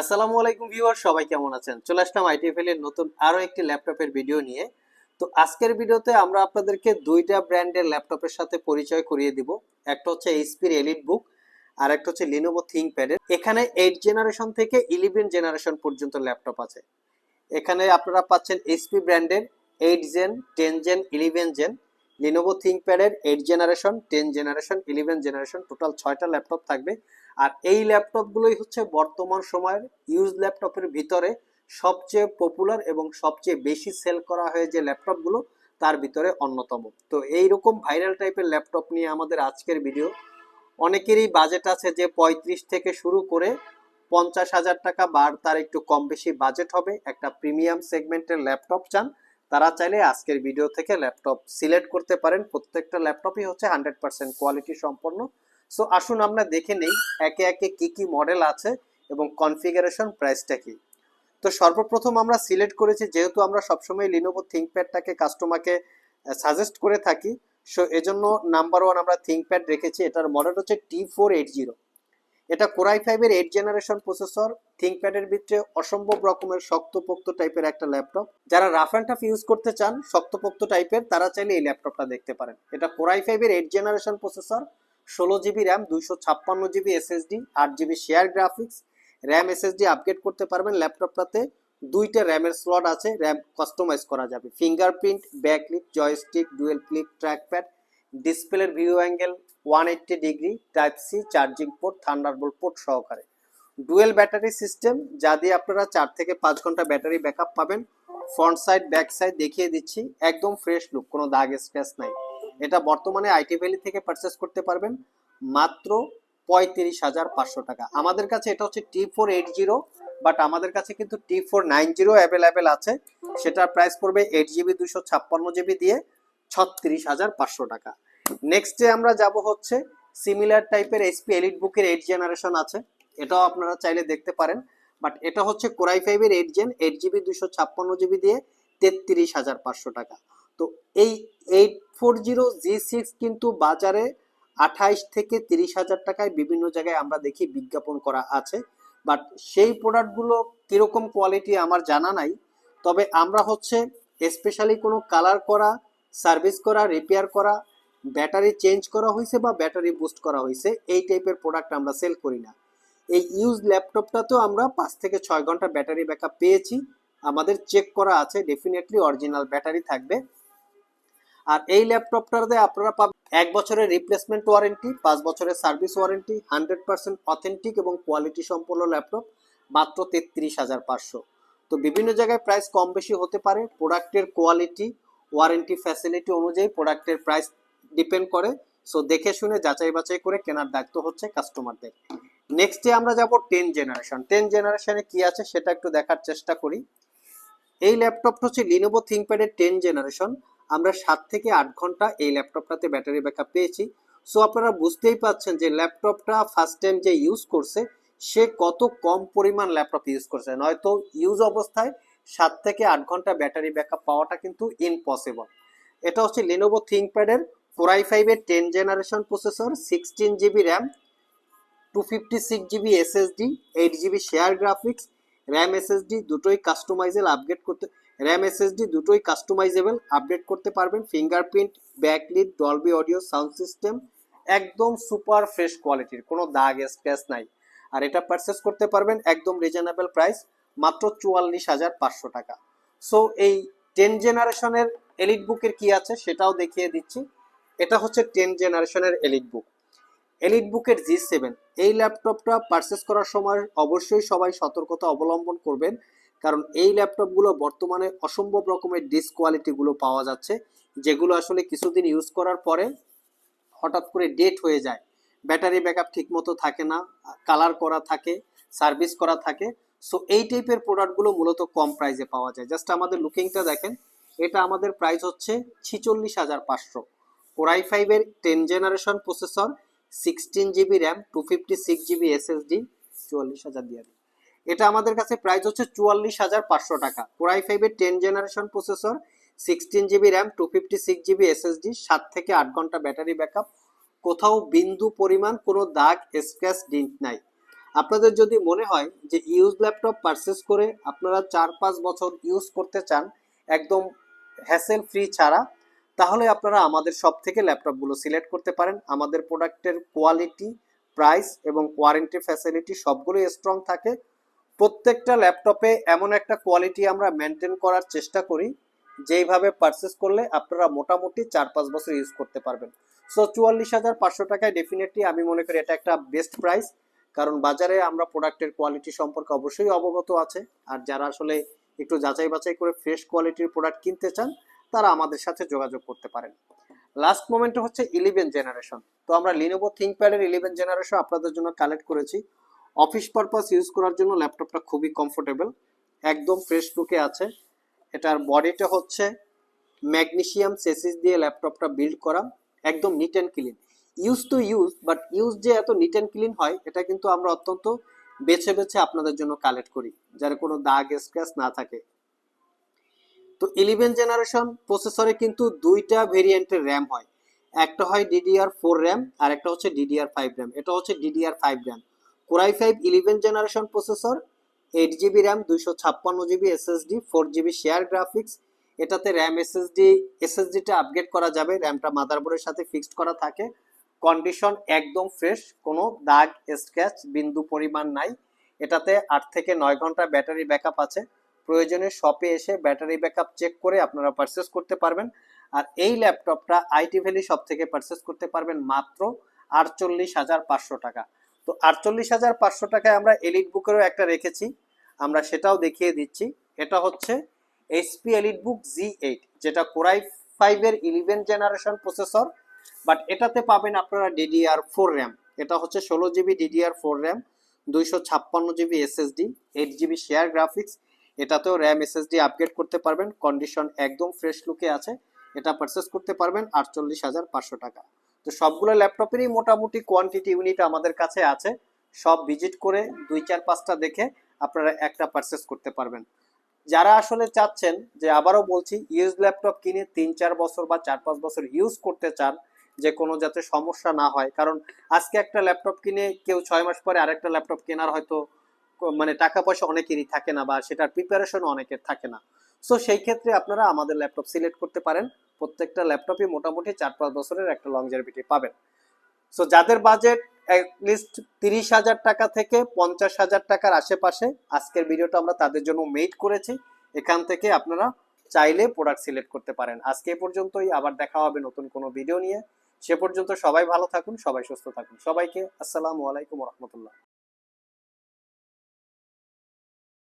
আসসালামু আলাইকুম ভিউয়ার সবাই কেমন আছেন? চলে আসলাম আইটিএফএল এর নতুন আরও একটি ল্যাপটপের ভিডিও নিয়ে। তো আজকের ভিডিওতে আমরা আপনাদেরকে দুইটা ব্র্যান্ডের ল্যাপটপের সাথে পরিচয় করিয়ে দিব। একটা হচ্ছে এইচপির এলিট বুক আর একটা হচ্ছে লিনোভো এখানে এইট জেনারেশন থেকে ইলেভেন জেনারেশন পর্যন্ত ল্যাপটপ আছে। এখানে আপনারা পাচ্ছেন এইচপি ব্র্যান্ডের eight gen ten gen eleven gen Lenovo থিংকপ্যাডের eight generation ten generation eleven generation total ছয়টা ল্যাপটপ থাকবে। আর এই ল্যাপটপগুলোই হচ্ছে বর্তমান সময়ের ইউজ ল্যাপটপের ভিতরে সবচেয়ে পপুলার এবং সবচেয়ে বেশি সেল করা হয় যে ল্যাপটপগুলো তার ভিতরে অন্যতম। তো এইরকম ভাইরাল টাইপের ল্যাপটপ নিয়ে আমাদের আজকের ভিডিও অনেকেরই বাজেট আছে যে পঁয়ত্রিশ থেকে শুরু করে পঞ্চাশ হাজার টাকা বা তার একটু কম বেশি বাজেট হবে। একটা প্রিমিয়াম সেগমেন্টের ল্যাপটপ চান, তারা চাইলে আজকের ভিডিও থেকে ল্যাপটপ সিলেক্ট করতে পারেন। প্রত্যেকটা ল্যাপটপই হচ্ছে হান্ড্রেড পার্সেন্ট কোয়ালিটি সম্পন্ন। সো আসুন আমরা দেখে নেই একে একে কি কি মডেল আছে এবং কনফিগারেশন প্রাইসটা কি। তো সর্বপ্রথম আমরা সিলেক্ট করেছি, যেহেতু আমরা সবসময় লিনোভো থিঙ্কপ্যাডটাকে কাস্টমারকে সাজেস্ট করে থাকি সো এজন্য নাম্বার ওয়ান আমরা থিঙ্কপ্যাড রেখেছি, এটার মডেল হচ্ছে টি ফোর এইট জিরো এটা কোরাই ফাইভের এইট জেনারেশন প্রসেসর থিঙ্কপ্যাডের ভিতরে অসম্ভব রকমের শক্তপোক্ত টাইপের একটা ল্যাপটপ যারা রাফ অ্যান্ড টাফ ইউজ করতে চান, শক্তপোক্ত টাইপের তারা চাইলে এই ল্যাপটপটা দেখতে পারেন। এটা কোরাই ফাইভের এইট জেনারেশন প্রসেসর ষোলো জিবি র্যাম, দুইশো ছাপ্পান্ন জিবি এসএসডি আট GB share graphics RAM SSD upgrade করতে পারবেন ল্যাপটপটাতে দুইটা র্যামের স্লট আছে র্যাম কাস্টমাইজ করা যাবে। Fingerprint backlit joystick dual click trackpad ডিসপ্লের view angle one eighty degree type C charging port thunderbolt port সহকারে। ডুয়েল ব্যাটারি সিস্টেম যা দিয়ে আপনারা চার থেকে পাঁচ ঘণ্টা ব্যাটারি ব্যাকআপ পাবেন। ফ্রন্ট সাইড ব্যাক সাইড দেখিয়ে দিচ্ছি, একদম ফ্রেশ লুক কোনো দাগ স্ক্র্যাচ নাই। এটা বর্তমানে আইটি ভ্যালি থেকে পারচেস করতে পারবেন মাত্র পঁয়ত্রিশ হাজার পাঁচশো টাকা। আমাদের কাছে এটা হচ্ছে T four eight zero but আমাদের কাছে কিন্তু T four nine zero available আছে। সেটার প্রাইস পড়বে এইট জিবি দুশো ছাপ্পান্ন জিবি দিয়ে ছত্রিশ হাজার পাঁচশো টাকা। নেক্সটে আমরা যাব হচ্ছে সিমিলার টাইপের এসপি এলিট বুকের এইট জেনারেশন আছে। এটাও আপনারা চাইলে দেখতে পারেন। বাট এটা হচ্ছে কোরাই ফাইভের এইট জেন এইট জিবি দুশো ছাপ্পান্ন জিবি দিয়ে তেত্রিশ হাজার পাঁচশো টাকা। তো এই eight four zero G six কিন্তু বাজারে আঠাইশ থেকে তিরিশ হাজার টাকায় বিভিন্ন জায়গায় আমরা দেখি বিজ্ঞাপন করা আছে। বাট সেই প্রোডাক্টগুলো কীরকম কোয়ালিটি আমার জানা নাই। তবে আমরা হচ্ছে স্পেশালি কোনো কালার করা সার্ভিস করা রিপেয়ার করা ব্যাটারি চেঞ্জ করা হয়েছে বা ব্যাটারি বুস্ট করা হয়েছে, এই টাইপের প্রোডাক্ট আমরা সেল করি না। এই ইউজ ল্যাপটপটাতেও আমরা পাঁচ থেকে ছয় ঘণ্টা ব্যাটারি ব্যাকআপ পেয়েছি। আমাদের চেক করা আছে ডেফিনেটলি অরিজিনাল ব্যাটারি থাকবে। আর এই ল্যাপটপটাতে আপনারা পাবেন এক বছরের রিপ্লেসমেন্ট ওয়ারেন্টি পাঁচ বছরের service warranty hundred percent authentic এবং কোয়ালিটি সম্পন্ন ল্যাপটপ, মাত্র তেত্রিশ হাজার পাঁচশো। তো বিভিন্ন জায়গায় প্রাইস কম বেশি হতে পারে প্রোডাক্টের কোয়ালিটি ওয়ারেন্টি ফ্যাসিলিটি অনুযায়ী প্রোডাক্টের প্রাইস ডিপেন্ড করে। সো দেখে শুনে যাচাই বাছাই করে কেনার দায়িত্ব হচ্ছে কাস্টমারদের নেক্সটে আমরা যাব টেন জেনারেশন টেন জেনারেশনে কি আছে সেটা একটু দেখার চেষ্টা করি। এই ল্যাপটপটা হচ্ছে লিনোভো থিঙ্কপ্যাডের টেন জেনারেশন আমরা সাত থেকে আট ঘণ্টা এই ল্যাপটপটাতে ব্যাটারি ব্যাকআপ পেয়েছি। সো আপনারা বুঝতেই পাচ্ছেন যে ল্যাপটপটা ফার্স্ট টাইম যে ইউজ করছে, সে কত কম পরিমাণ ল্যাপটপ ইউজ করছে। নয়তো ইউজ অবস্থায় সাত থেকে আট ঘণ্টা ব্যাটারি ব্যাকআপ পাওয়াটা কিন্তু ইম্পসিবল এটা হচ্ছে লিনোভো থিঙ্কপ্যাডের কোরাই ফাইভের ten generation processor sixteen GB RAM two fifty six GB SSD eight GB share graphics RAM SSD দুটোই কাস্টমাইজেবল আপগ্রেড করতে র্যাম এসএসডি দুটোই কাস্টমাইজেবল আপডেট করতে পারবেন fingerprint backlit Dolby audio sound system একদম super fresh কোয়ালিটির কোনো দাগ scratch নাই। আর এটা পারচেস করতে পারবেন একদম রিজনেবল প্রাইস মাত্র চুয়াল্লিশ হাজার পাঁচশো টাকা। সো এই টেন জেনারেশনের এলিট বুকের কি আছে সেটাও দেখিয়ে দিচ্ছি। এটা হচ্ছে টেন জেনারেশনের এলিট বুক এলিট বুকের জি সেভেন এই ল্যাপটপটা পারচেস করার সময় অবশ্যই সবাই সতর্কতা অবলম্বন করবেন, কারণ এই ল্যাপটপগুলো বর্তমানে অসম্ভব রকমের ডিসকোয়ালিটিগুলো পাওয়া যাচ্ছে, যেগুলো আসলে কিছুদিন ইউজ করার পরে হঠাৎ করে ডেট হয়ে যায়। ব্যাটারি ব্যাকআপ ঠিকমতো থাকে না কালার করা থাকে সার্ভিস করা থাকে সো এই টাইপের প্রোডাক্টগুলো মূলত কম প্রাইসে পাওয়া যায়। জাস্ট আমাদের লুকিংটা দেখেন, এটা আমাদের প্রাইস হচ্ছে ছিচল্লিশ হাজার পাঁচশো। কোরাই ফাইভের ten generation processor sixteen GB RAM two fifty six GB SSD চুয়াল্লিশ হাজার দিয়ে। এটা আমাদের কাছে প্রাইস হচ্ছে চুয়াল্লিশ হাজার পাঁচশো টাকা। কোরাই ফাইভের ten generation processor sixteen GB RAM two fifty six GB SSD সাত থেকে আট ঘণ্টা ব্যাটারি ব্যাকআপ কোথাও বিন্দু পরিমাণ কোনো দাগ স্ক্র্যাচ ডিন্ট নাই। আপনাদের যদি মনে হয় যে ইউজ ল্যাপটপ পারচেস করে আপনারা চার পাঁচ বছর ইউজ করতে চান, একদম হ্যাসেল ফ্রি ছাড়া তাহলে আপনারা আমাদের সব থেকে ল্যাপটপগুলো সিলেক্ট করতে পারেন। আমাদের প্রোডাক্টের কোয়ালিটি, প্রাইস এবং ওয়ারেন্টি ফ্যাসিলিটি সবগুলোই স্ট্রং থাকে। প্রত্যেকটা ল্যাপটপে এমন একটা কোয়ালিটি আমরা মেনটেন করার চেষ্টা করি, যেইভাবে পারচেস করলে আপনারা মোটামুটি চার পাঁচ বছর ইউজ করতে পারবেন। সো চুয়াল্লিশ হাজার পাঁচশো টাকায় ডেফিনেটলি আমি মনে করি এটা একটা বেস্ট প্রাইস কারণ বাজারে আমরা প্রোডাক্টের কোয়ালিটি সম্পর্কে অবশ্যই অবগত আছে। আর যারা আসলে একটু যাচাই বাছাই করে ফ্রেশ কোয়ালিটির প্রোডাক্ট কিনতে চান তারা আমাদের সাথে যোগাযোগ করতে পারেন। লাস্ট মোমেন্টে হচ্ছে ইলেভেন জেনারেশন তো আমরা লিনোভো থিঙ্কপ্যাডের ইলেভেন জেনারেশন আপনাদের জন্য কালেক্ট করেছি। অফিস পারপাস ইউজ করার জন্য ল্যাপটপটা খুবই কমফোর্টেবল একদম ফ্রেশ লুকে আছে। এটার বডিটা হচ্ছে ম্যাগনেশিয়াম সেসিস দিয়ে ল্যাপটপটা বিল্ড করা, একদম neat and clean use to use but use যে এত নিট অ্যান্ড ক্লিন হয়, এটা কিন্তু আমরা অত্যন্ত বেছে বেছে আপনাদের জন্য কালেক্ট করি, যার কোনো দাগ স্ক্র্যাচ না থাকে। তো ইলেভেন জেনারেশন প্রসেসরে কিন্তু দুইটা ভেরিয়েন্টের র্যাম হয়। একটা হয় ডিডিআর ফোর র্যাম আর একটা হচ্ছে ডিডিআর ফাইভ র্যাম এটা হচ্ছে DDR five RAM core i five eleven generation processor eight GB RAM দুইশো ছাপ্পান্ন GB SSD four GB share graphics এটাতে র্যাম এসএসডি এসএসডিটা আপগ্রেড করা যাবে। র্যামটা মাদারবোর্ডের সাথে ফিক্সড করা থাকে। কন্ডিশন একদম ফ্রেশ কোনো দাগ স্ক্র্যাচ বিন্দু পরিমাণ নাই। এটাতে আট থেকে নয় ঘণ্টা ব্যাটারি ব্যাকআপ আছে। প্রয়োজনে শপে এসে ব্যাটারি ব্যাকআপ চেক করে আপনারা পারচেস করতে পারবেন। আর এই ল্যাপটপটা আইটি ভ্যালি শপ থেকে পারচেস করতে পারবেন মাত্র আটচল্লিশ হাজার পাঁচশো টাকা। তো আটচল্লিশ হাজার পাঁচশো টাকায় আমরা এলিট বুকেরও একটা রেখেছি। আমরা সেটাও দেখিয়ে দিচ্ছি। এটা হচ্ছে HP elite book G eight যেটা কোরাই ফাইভের ইলেভেন জেনারেশন প্রসেসর বাট এটাতে পাবেন আপনারা ডিডিআর ফোর র্যাম এটা হচ্ছে ষোলো জিবি ডিডিআর ফোর র্যাম দুইশো ছাপ্পান্ন GB SSD eight GB share graphics এটাতেও র্যাম এসএসডি আপগ্রেড করতে পারবেন কন্ডিশন একদম ফ্রেশ লুকে আছে, এটা পারচেস করতে পারবেন আটচল্লিশ হাজার পাঁচশো টাকা। তো সবগুলো ল্যাপটপেরই মোটামুটি কোয়ান্টিটি ইউনিট আমাদের কাছে আছে, সব ভিজিট করে দুই চার পাঁচটা দেখে আপনারা একটা পারচেস করতে পারবেন। যারা আসলে চাচ্ছেন যে আবারও বলছি ইউজ ল্যাপটপ কিনে তিন চার বছর বা চার পাঁচ বছর ইউজ করতে চান, যে কোনো যাতে সমস্যা না হয়, কারণ আজকে একটা ল্যাপটপ কিনে কেউ ছয় মাস পরে আরেকটা ল্যাপটপ কেনার হয়তো মানে টাকা পয়সা অনেকেরই থাকে না বা সেটার প্রিপারেশন অনেকের থাকে না। সো সেই ক্ষেত্রে আপনারা আমাদের ল্যাপটপ সিলেক্ট করতে পারেন। প্রত্যেকটা ল্যাপটপই মোটামুটি চার পাঁচ বছরের একটা লংজারভিটি পাবেন। সো যাদের বাজেট লিস্ট তিরিশ হাজার টাকা থেকে পঞ্চাশ হাজার টাকার আশেপাশে, আজকের ভিডিওটা আমরা তাদের জন্য মেড করেছি। এখান থেকে আপনারা চাইলে প্রোডাক্ট সিলেক্ট করতে পারেন। আজকে এ পর্যন্তই। আবার দেখা হবে নতুন কোনো ভিডিও নিয়ে। সে পর্যন্ত সবাই ভালো থাকুন, সবাই সুস্থ থাকুন। সবাইকে আসসালামু আলাইকুম রহমতুল্লাহ।